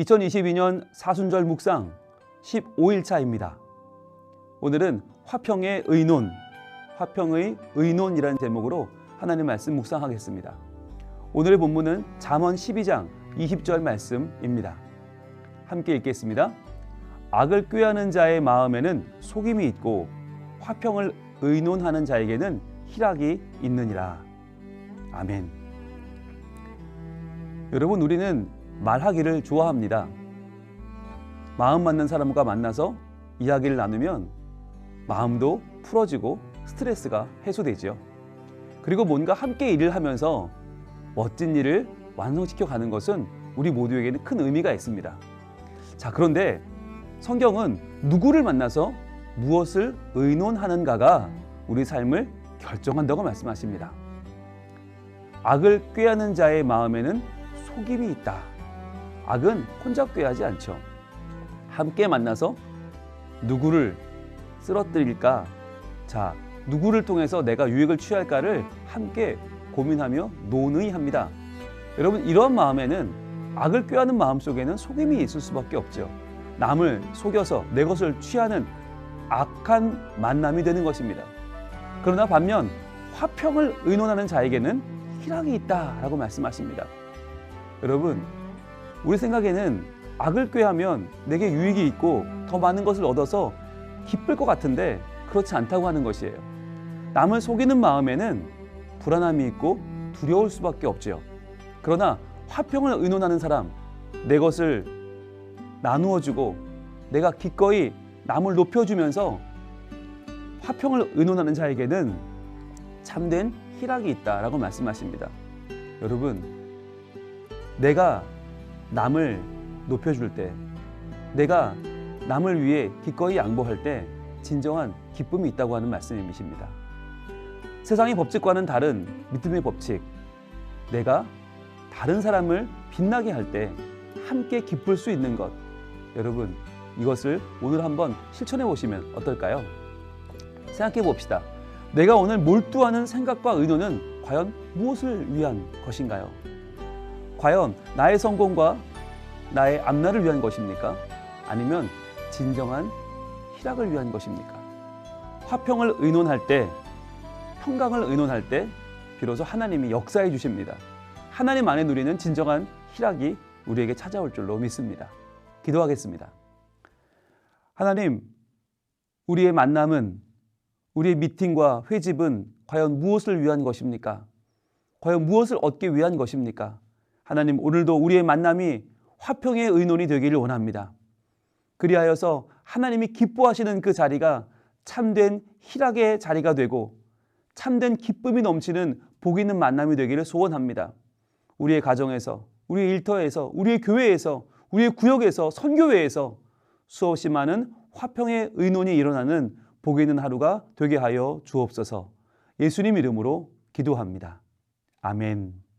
2022년 사순절 묵상 15일차입니다. 오늘은 화평의 의논, 화평의 의논이라는 제목으로 하나님 말씀 묵상하겠습니다. 오늘의 본문은 잠언 12장 20절 말씀입니다. 함께 읽겠습니다. 악을 꾀하는 자의 마음에는 속임이 있고 화평을 의논하는 자에게는 희락이 있느니라. 아멘. 여러분 우리는 말하기를 좋아합니다. 마음 맞는 사람과 만나서 이야기를 나누면 마음도 풀어지고 스트레스가 해소되죠. 그리고 뭔가 함께 일을 하면서 멋진 일을 완성시켜 가는 것은 우리 모두에게는 큰 의미가 있습니다. 자, 그런데 성경은 누구를 만나서 무엇을 의논하는가가 우리 삶을 결정한다고 말씀하십니다. 악을 꾀하는 자의 마음에는 속임이 있다. 악은 혼자 꾀하지 않죠. 함께 만나서 누구를 쓰러뜨릴까? 자, 누구를 통해서 내가 유익을 취할까를 함께 고민하며 논의합니다. 여러분 이런 마음에는 악을 꾀하는 마음 속에는 속임이 있을 수밖에 없죠. 남을 속여서 내 것을 취하는 악한 만남이 되는 것입니다. 그러나 반면 화평을 의논하는 자에게는 희락이 있다라고 말씀하십니다. 여러분, 우리 생각에는 악을 꾀하면 내게 유익이 있고 더 많은 것을 얻어서 기쁠 것 같은데 그렇지 않다고 하는 것이에요. 남을 속이는 마음에는 불안함이 있고 두려울 수밖에 없지요. 그러나 화평을 의논하는 사람, 내 것을 나누어 주고 내가 기꺼이 남을 높여주면서 화평을 의논하는 자에게는 참된 희락이 있다라고 말씀하십니다. 여러분, 내가 남을 높여줄 때, 내가 남을 위해 기꺼이 양보할 때 진정한 기쁨이 있다고 하는 말씀이십니다. 세상의 법칙과는 다른 믿음의 법칙, 내가 다른 사람을 빛나게 할 때 함께 기쁠 수 있는 것, 여러분 이것을 오늘 한번 실천해 보시면 어떨까요? 생각해 봅시다. 내가 오늘 몰두하는 생각과 의도는 과연 무엇을 위한 것인가요? 과연 나의 성공과 나의 앞날을 위한 것입니까? 아니면 진정한 희락을 위한 것입니까? 화평을 의논할 때, 평강을 의논할 때 비로소 하나님이 역사해 주십니다. 하나님 안에 누리는 진정한 희락이 우리에게 찾아올 줄로 믿습니다. 기도하겠습니다. 하나님, 우리의 만남은 우리의 미팅과 회집은 과연 무엇을 위한 것입니까? 과연 무엇을 얻기 위한 것입니까? 하나님, 오늘도 우리의 만남이 화평의 의논이 되기를 원합니다. 그리하여서 하나님이 기뻐하시는 그 자리가 참된 희락의 자리가 되고 참된 기쁨이 넘치는 복 있는 만남이 되기를 소원합니다. 우리의 가정에서, 우리의 일터에서, 우리의 교회에서, 우리의 구역에서, 선교회에서 수없이 많은 화평의 의논이 일어나는 복 있는 하루가 되게 하여 주옵소서. 예수님 이름으로 기도합니다. 아멘.